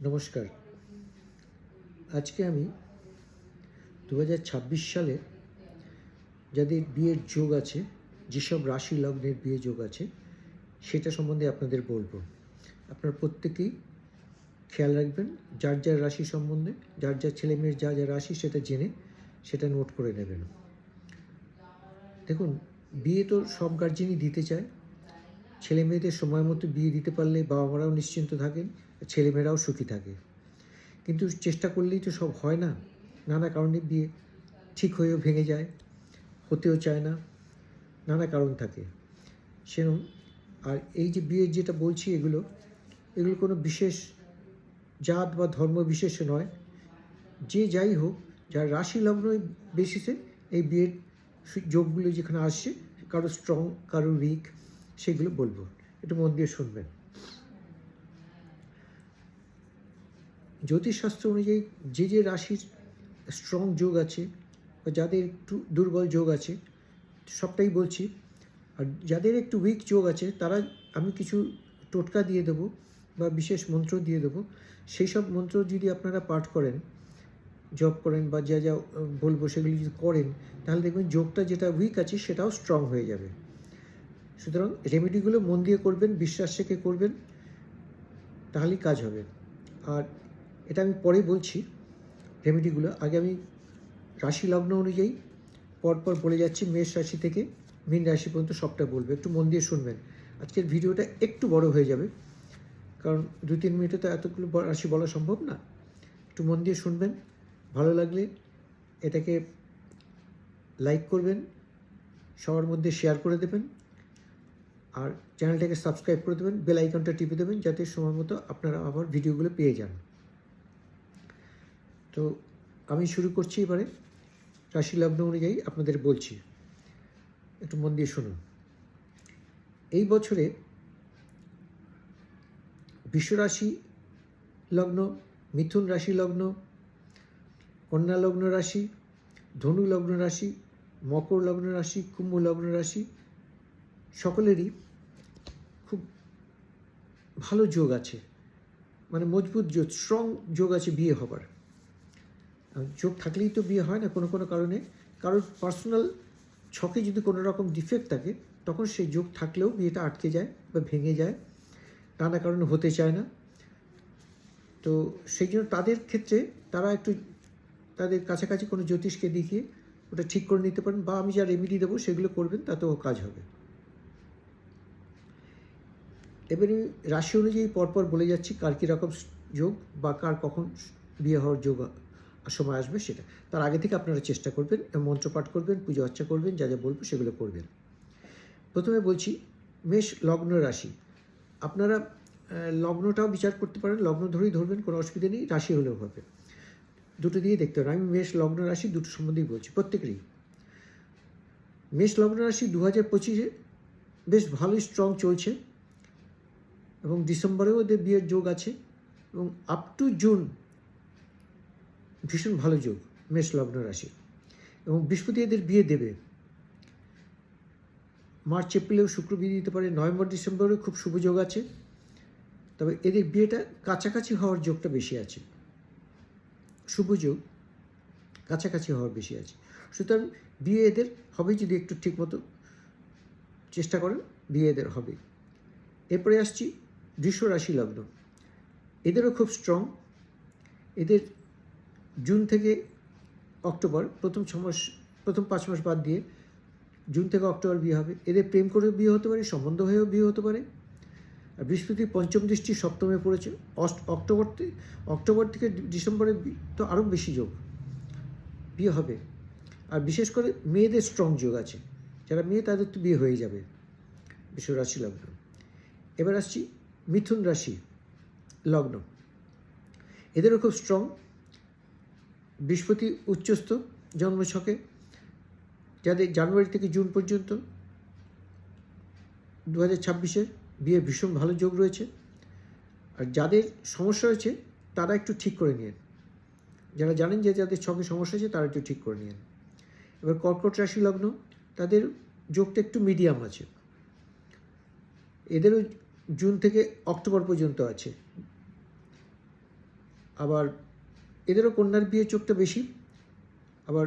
নমস্কার। আজকে আমি দু হাজার ছাব্বিশ সালে যাদের বিয়ের যোগ আছে, যেসব রাশি লগ্নের বিয়ে যোগ আছে, সেটা সম্বন্ধে আপনাদের বলব। আপনারা প্রত্যেকেই খেয়াল রাখবেন, যার যার রাশি সম্বন্ধে, যার যার ছেলে মেয়ের যা যা রাশি সেটা জেনে, সেটা নোট করে নেবেন। দেখুন, বিয়ে তো সব গার্জেনই দিতে চায়। ছেলে মেয়েদের সময় মতো বিয়ে দিতে পারলে বাবা মারাও নিশ্চিন্ত থাকেন। ছেলেমেয়েরাও সুখী থাকে। কিন্তু চেষ্টা করলেই তো সব হয় না। নানা কারণে বিয়ে ঠিক হয়েও ভেঙে যায়, হতেও চায় না, নানা কারণ থাকে। সেরকম আর এই যে বিয়ের যেটা বলছি এগুলো এগুলো কোনো বিশেষ জাত বা ধর্ম বিশেষে নয়। যে যাই হোক, যার রাশি লগ্ন বেসিসে এই বিয়ের যোগগুলো যেখানে আসছে, কারও স্ট্রং কারও উইক সেগুলো বলব। একটু মন দিয়ে শুনবেন। জ্যোতিষশাস্ত্র অনুযায়ী যে যে রাশির স্ট্রং যোগ আছে বা যাদের একটু দুর্বল যোগ আছে, সবটাই বলছি। আর যাদের একটু উইক যোগ আছে, তারা আমি কিছু টোটকা দিয়ে দেবো বা বিশেষ মন্ত্র দিয়ে দেবো। সেই সব মন্ত্র যদি আপনারা পাঠ করেন জব করেন বা যা যা বলব সেগুলি যদি করেন, তাহলে দেখবেন যোগটা যেটা উইক আছে সেটাও স্ট্রং হয়ে যাবে। সুতরাং রেমেডিগুলো মন দিয়ে করবেন, বিশ্বাস রেখে করবেন, তাহলেই কাজ হবে। আর এটা আমি পরে বলছি রেমেডিগুলো আগে আমি রাশি লগ্ন অনুযায়ী পরপর বলে যাচ্ছি, মেষ রাশি থেকে মীন রাশি পর্যন্ত সবটা বলব। একটু মন দিয়ে শুনবেন। আজকের ভিডিওটা একটু বড় হয়ে যাবে, কারণ দু তিন মিনিটে তো এতগুলো রাশি বলা সম্ভব না। একটু মন দিয়ে শুনবেন, ভালো লাগলে এটাকে লাইক করবেন, সবার মধ্যে শেয়ার করে দেবেন, আর চ্যানেলটাকে সাবস্ক্রাইব করে দেবেন বেল আইকনটা টিপে দেবেন, যাতে সময় মতো আপনারা আমার ভিডিওগুলো পেয়ে যান। তো আমি শুরু করছি এবারে। রাশি লগ্ন অনুযায়ী আপনাদের বলছি। একটু মন দিয়ে শুনুন। এই বছরে বিশ্বরাশি লগ্ন, মিথুন রাশি লগ্ন, কন্যা লগ্ন রাশি, ধনু লগ্ন রাশি, মকর লগ্ন রাশি, কুম্ভ লগ্ন রাশি, সকলেরই খুব ভালো যোগ আছে। মানে মজবুত যোগ স্ট্রং যোগ আছে বিয়ে হবার। যোগ থাকলেই তো বিয়ে হয় না কোনো কোনো কারণে। কারোর পার্সোনাল ছকে যদি কোনো রকম ডিফেক্ট থাকে, তখন সেই যোগ থাকলেও বিয়েটা আটকে যায় বা ভেঙে যায়, নানা কারণে হতে চায় না। তো সেই জন্য তাদের ক্ষেত্রে তারা একটু তাদের কাছাকাছি কোনো জ্যোতিষকে দেখিয়ে ওটা ঠিক করে নিতে পারেন বা আমি যা রেমিডি দেবো সেগুলো করবেন, তাতেও কাজ হবে। এবারে রাশি অনুযায়ী পরপর বলে যাচ্ছি কার কীরকম যোগ বা কার কখন বিয়ে হওয়ার যোগ সময় আসবে সেটা। তার আগে থেকে আপনারা চেষ্টা করবেন মন্ত্রপাঠ করবেন, পুজো অর্চা করবেন, যা যা বলব সেগুলো করবেন। প্রথমে বলছি, মেষ লগ্ন রাশি। আপনারা লগ্নটাও বিচার করতে পারেন, লগ্ন ধরেই ধরবেন, কোনো অসুবিধা নেই, রাশি হলেও হবে। দুটো দিয়ে দেখতে পারেন আমি মেষ লগ্ন রাশি দুটো সম্বন্ধেই বলছি, প্রত্যেকেরই। মেষ লগ্ন রাশি দু হাজার পঁচিশে বেশ ভালোই স্ট্রং চলছে, এবং ডিসেম্বরেও ওদের বিয়ের যোগ আছে, এবং আপ টু জুন ভীষণ ভালো যোগ, মেষ লগ্ন রাশি। এবং বৃহস্পতি এদের বিয়ে দেবে। মার্চ, এপ্রিলেও শুক্র বিয়ে দিতে পারে, নভেম্বর ডিসেম্বরেও খুব শুভ যোগ আছে। তবে এদের বিয়েটা কাছাকাছি হওয়ার যোগটা বেশি আছে। শুভ যোগ কাছাকাছি হওয়ার বেশি আছে। সুতরাং বিয়ে এদের হবে যদি একটু ঠিকমতো চেষ্টা করেন, বিয়ে এদের হবে। এরপরে আসছি বৃষ রাশি লগ্ন। এদেরও খুব স্ট্রং এদের জুন থেকে অক্টোবর, প্রথম ছ মাস, প্রথম পাঁচ মাস বাদ দিয়ে জুন থেকে অক্টোবর বিয়ে হবে। এদের প্রেম করেও বিয়ে হতে পারে, সম্বন্ধ হয়েও বিয়ে হতে পারে। আর বৃহস্পতি পঞ্চম দৃষ্টি সপ্তমে পড়েছে। অষ্ট, অক্টোবর থেকে অক্টোবর থেকে ডিসেম্বরে তো আরও বেশি যোগ বিয়ে হবে। আর বিশেষ করে মেয়েদের স্ট্রং যোগ আছে। যারা মেয়ে, তাদের তো বিয়ে হয়ে যাবে। বিশ্ব রাশি লগ্ন। এবার আসছি মিথুন রাশি লগ্ন। এদেরও খুব স্ট্রং বৃহস্পতি উচ্চস্থ জন্মছকে, যাদের জানুয়ারি থেকে জুন পর্যন্ত। দু হাজার ছাব্বিশে বিয়ে ভীষণ ভালো যোগ রয়েছে। আর যাদের সমস্যা হয়েছে তারা একটু ঠিক করে নিন। যারা জানেন যে যাদের ছকে সমস্যা আছে তারা একটু ঠিক করে নিন। এবার কর্কট রাশি লগ্ন, তাদের যোগটা একটু মিডিয়াম আছে। এদেরও জুন থেকে অক্টোবর পর্যন্ত আছে। আবার এদেরও কন্যার বিয়ে চোখটা বেশি। আবার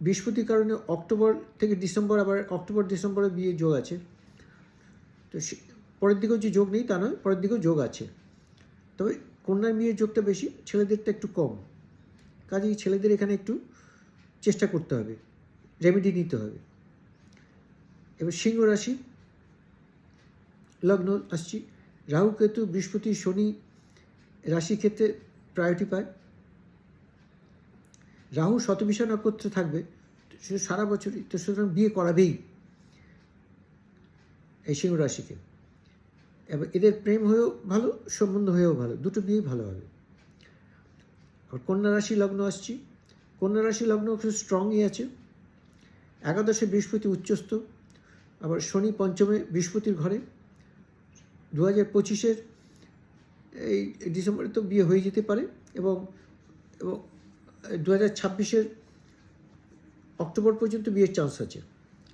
বৃহস্পতির কারণে অক্টোবর থেকে ডিসেম্বর, আবার অক্টোবর, ডিসেম্বরে বিয়ে যোগ আছে। তো পরের দিকেও যে যোগ নেই তা নয়, পরের দিকেও যোগ আছে। তবে কন্যার বিয়ের যোগটা বেশি, ছেলেদেরটা একটু কম। কাজেই ছেলেদের এখানে একটু চেষ্টা করতে হবে রেমেডি নিতে হবে। এবার সিংহ রাশি, লগ্ন আসছি। রাহু, কেতু, বৃহস্পতি, শনি রাশি ক্ষেত্রে প্রায়োরিটি পায়। রাহু শতবিশা নক্ষত্রে থাকবে, সে সারা বছরই, তো সুতরাং বিয়ে করাবেই এই সিংহ রাশিকে। এবার এদের প্রেম হয়েও ভালো, সম্বন্ধ হয়েও ভালো, দুটো বিয়েই ভালো হবে। আর কন্যা রাশি লগ্ন আসছি, কন্যা রাশি লগ্ন খুব স্ট্রংই আছে। একাদশে বৃহস্পতি উচ্চস্থ, আবার শনি পঞ্চমে বৃহস্পতির ঘরে। দু হাজার পঁচিশের এই ডিসেম্বরে তো বিয়ে হয়ে যেতে পারে, এবং এবং দু হাজার ছাব্বিশের অক্টোবর পর্যন্ত বিয়ের চান্স আছে।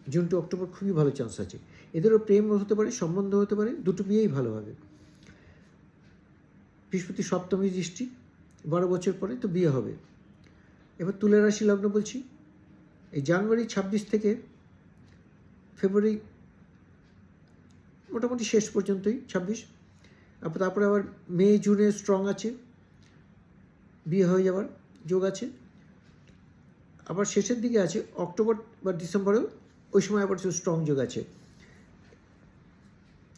জুন টু অক্টোবর খুবই ভালো চান্স আছে। এদেরও প্রেম হতে পারে, সম্বন্ধ হতে পারে, দুটো বিয়েই ভালো হবে। বৃহস্পতি সপ্তমী দৃষ্টি, বারো বছর পরে তো বিয়ে হবে। এবার তুলা রাশি লগ্ন বলছি। এই জানুয়ারি ছাব্বিশ থেকে ফেব্রুয়ারি মোটামুটি শেষ পর্যন্তই ছাব্বিশ। তারপর তারপরে আবার মে, জুনে স্ট্রং আছে। বিয়ে হয়ে যাওয়ার। যোগ আছে। আবার শেষের দিকে আছে, অক্টোবর বা ডিসেম্বরেও ওই সময় আবার কিছু স্ট্রং যোগ আছে।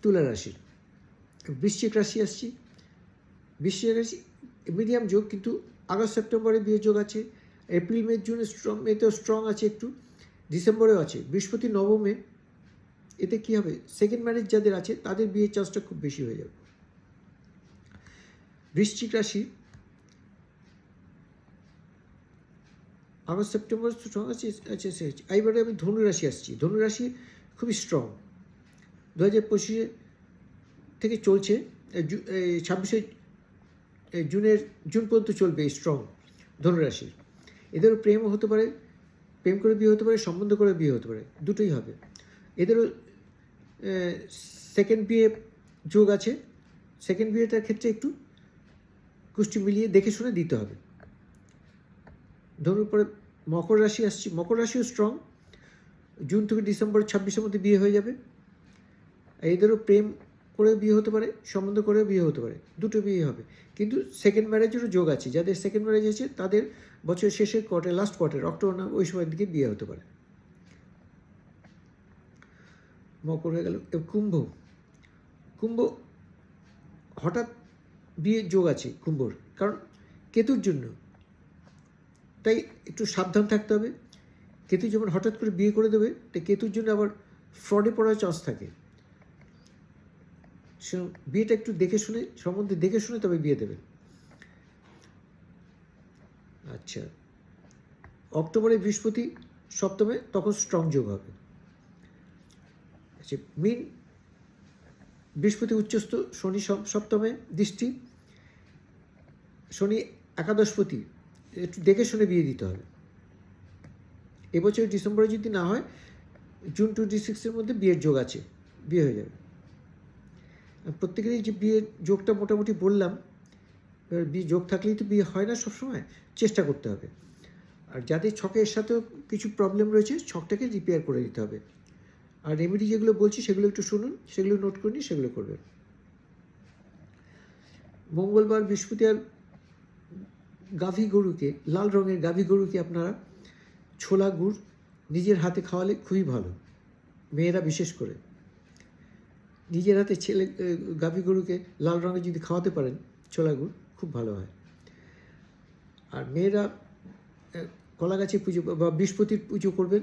তুলা রাশি, বৃশ্চিক রাশি আসছি। বৃশ্চিক রাশি মিডিয়াম যোগ কিন্তু আগস্ট, সেপ্টেম্বরে বিয়ে যোগ আছে। এপ্রিল, মে, জুনে স্ট্রং মেতেও স্ট্রং আছে একটু। ডিসেম্বরেও আছে। বৃহস্পতি, নবমে, এতে কি হবে? সেকেন্ড ম্যারেজ যাদের আছে, তাদের বিয়ের চান্সটা খুব বেশি হয়ে যাবে। বৃশ্চিক রাশি আগস্ট, সেপ্টেম্বর স্ট্রং আছে আছে আছে এইবারে আমি ধনু রাশি আসছি। ধনু রাশি খুবই স্ট্রং দু হাজার পঁচিশে থেকে চলছে ছাব্বিশে জুনের, জুন পর্যন্ত চলবে স্ট্রং ধনুরাশির এদেরও প্রেমও হতে পারে, প্রেম করে বিয়ে হতে পারে, সম্বন্ধ করে বিয়ে হতে পারে, দুটোই হবে। এদেরও সেকেন্ড বিয়ে যোগ আছে। সেকেন্ড বিয়েটার ক্ষেত্রে একটু কুষ্টি মিলিয়ে দেখে শুনে দিতে হবে। ধরুন পরে মকর রাশি আসছে, মকর রাশিও স্ট্রং জুন থেকে ডিসেম্বর ছাব্বিশের মধ্যে বিয়ে হয়ে যাবে। এদেরও প্রেম করে বিয়ে হতে পারে, সম্বন্ধ করে বিয়ে হতে পারে, দুটো বিয়ে হবে। কিন্তু সেকেন্ড ম্যারেজেরও যোগ আছে, যাদের সেকেন্ড ম্যারেজ আছে তাদের বছরের শেষের কোয়ার্টার লাস্ট কোয়ার্টার অক্টোবর না ওই সময়ের দিকে বিয়ে হতে পারে। মকর হয়ে গেল কুম্ভ। কুম্ভ হঠাৎ বিয়ের যোগ আছে, কুম্ভর। কারণ কেতুর জন্য। তাই একটু সাবধান থাকতে হবে। কেতু যেমন হঠাৎ করে বিয়ে করে দেবে, তাই কেতুর জন্য আবার ফ্রডে পড়ার চান্স থাকে। সে, বিয়েটা একটু দেখে শুনে, সম্বন্ধে দেখে শুনে তবে বিয়ে দেবেন। আচ্ছা। অক্টোবরে বৃহস্পতি সপ্তমে তখন স্ট্রং যোগ হবে। আচ্ছা মিন বৃহস্পতি উচ্চস্থ, শনি সপ- সপ্তমে দৃষ্টি, শনি একাদশপতি একটু দেখে শুনে বিয়ে দিতে হবে। এবছর ডিসেম্বরে যদি না হয়, জুন টোয়েন্টি সিক্সের মধ্যে বিয়ের যোগ আছে, বিয়ে হয়ে যাবে। প্রত্যেকেরই যে বিয়ের যোগটা মোটামুটি বললাম, এবার বিয়ে যোগ থাকলেই তো বিয়ে হয় না সবসময়, চেষ্টা করতে হবে। আর যাদের ছকের সাথেও কিছু প্রবলেম রয়েছে, ছকটাকে রিপেয়ার করে দিতে হবে। আর রেমেডি যেগুলো বলছি, সেগুলো একটু শুনুন, সেগুলো নোট করে নিন, সেগুলো করবেন। মঙ্গলবার বৃহস্পতি আর গাভী গরুকে, লাল রঙের গাভী গরুকে আপনারা ছোলা গুড় নিজের হাতে খাওয়ালে খুবই ভালো, মেয়েরা বিশেষ করে। নিজের হাতে ছেলে গাভী গরুকে লাল রঙের যদি খাওয়াতে পারেন, ছোলা গুড় খুব ভালো হয়। আর মেয়েরা কলা গাছের পুজো বা বৃহস্পতির পুজো করবেন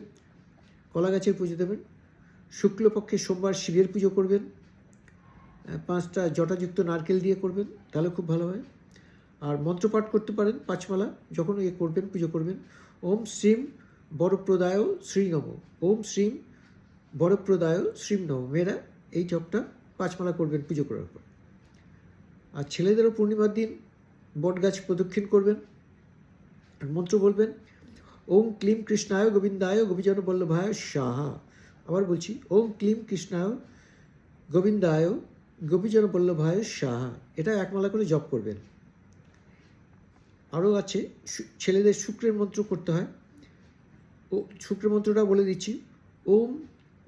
কলা গাছের পুজো দেবেন শুক্লপক্ষে সোমবার শিবের পুজো করবেন পাঁচটা জটাযুক্ত নারকেল দিয়ে করবেন, তাহলে খুব ভালো হয়। আর মন্ত্রপাঠ করতে পারেন পাঁচমালা, যখন ইয়ে করবেন, পুজো করবেন। ওম শ্রীম বরপ্রদায় শ্রী নম। ওম শ্রীম বরপ্রদায় শ্রীম নম। মেয়েরা, এই জপটা পাঁচমালা করবেন পুজো করার পর। আর ছেলেদেরও পূর্ণিমার দিন বট গাছ প্রদক্ষিণ করবেন মন্ত্র বলবেন, ওম ক্লিম কৃষ্ণায় গোবিন্দায় গোপীজন বল্লভায় সাহা আবার বলছি, ওম ক্লিম কৃষ্ণায় গোবিন্দায় গোপীজন বল্লভায় সাহা এটা একমালা করে জপ করবেন। আরও আছে ছেলেদের শুক্রের মন্ত্র করতে হয়। ও, শুক্রের মন্ত্রটা বলে দিচ্ছি। ওম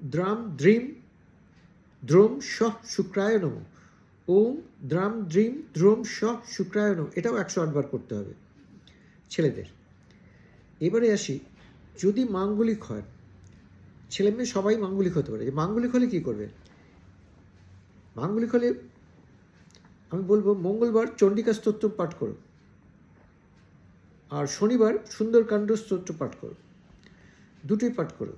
দ্রাম দ্রিম দ্রোম স শুক্রায় নম। ওম দ্রাম দ্রিম দ্রোম স শুক্রায় নম। এটাও একশো আটবার করতে হবে ছেলেদের। এবারে আসি, যদি মাঙ্গলিক হয়, ছেলে মেয়ে সবাই মাঙ্গলিক হতে পারে। মাঙ্গলিক হলে কী করবে? মাঙ্গলিক হলে আমি বলব, মঙ্গলবার চণ্ডিকা স্তোত্র পাঠ করো। আর শনিবার সুন্দরকাণ্ড স্তোত্র পাঠ করো। দুটোই পাঠ করো।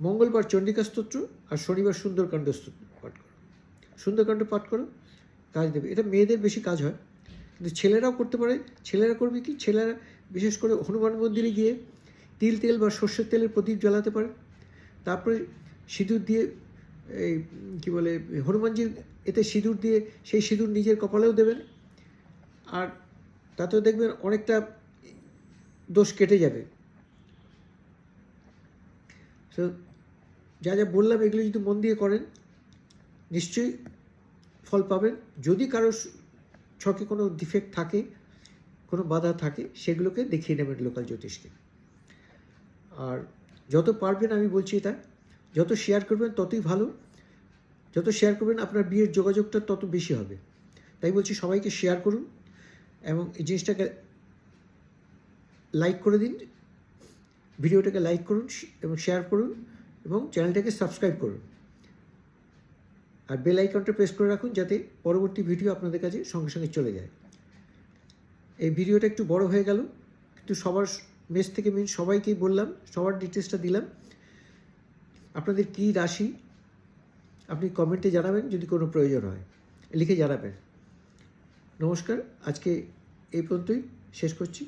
মঙ্গলবার চণ্ডিকা স্তোত্র আর শনিবার সুন্দরকাণ্ড স্তোত্র পাঠ করো। সুন্দরকাণ্ড পাঠ করো, কাজ দেবে। এটা মেয়েদের বেশি কাজ হয়, কিন্তু ছেলেরাও করতে পারে। ছেলেরা করবে কি? ছেলেরা বিশেষ করে হনুমান মন্দিরে গিয়ে তিল তেল বা সর্ষের তেলের প্রদীপ জ্বালাতে পারে। তারপরে সিঁদুর দিয়ে এই কী বলে, হনুমানজির এতে সিঁদুর দিয়ে সেই সিঁদুর নিজের কপালেও দেবেন। আর তাতেও দেখবেন অনেকটা দোষ কেটে যাবে। তো যা যা বললাম, এগুলো যদি মন দিয়ে করেন, নিশ্চয়ই ফল পাবেন। যদি কারও ছকে কোনো ডিফেক্ট থাকে, কোনো বাধা থাকে, সেগুলোকে দেখিয়ে নেবেন লোকাল জ্যোতিষকে। আর যত পারবেন, আমি বলছি এটা, যত শেয়ার করবেন, ততই ভালো। যত শেয়ার করবেন, আপনার বিয়ের যোগাযোগটা তত বেশি হবে। তাই বলছি সবাইকে শেয়ার করুন। এবং এই জিনিসটাকে লাইক করে দিন, ভিডিওটাকে লাইক করুন এবং শেয়ার করুন, এবং চ্যানেলটাকে সাবস্ক্রাইব করুন। আর বেল আইকনটা প্রেস করে রাখুন যাতে পরবর্তী ভিডিও আপনাদের কাছে সঙ্গে সঙ্গে চলে যায়। এই ভিডিওটা একটু বড় হয়ে গেল, কিন্তু সবার মেস থেকে মেন সবাইকেই বললাম, সবার ডিটেলসটা দিলাম। আপনাদের কী রাশি? আপনি কমেন্টে জানাবেন যদি কোনো প্রয়োজন হয়। লিখে জানাবেন। নমস্কার আজকে এই পর্যন্তই। শেষ করছি।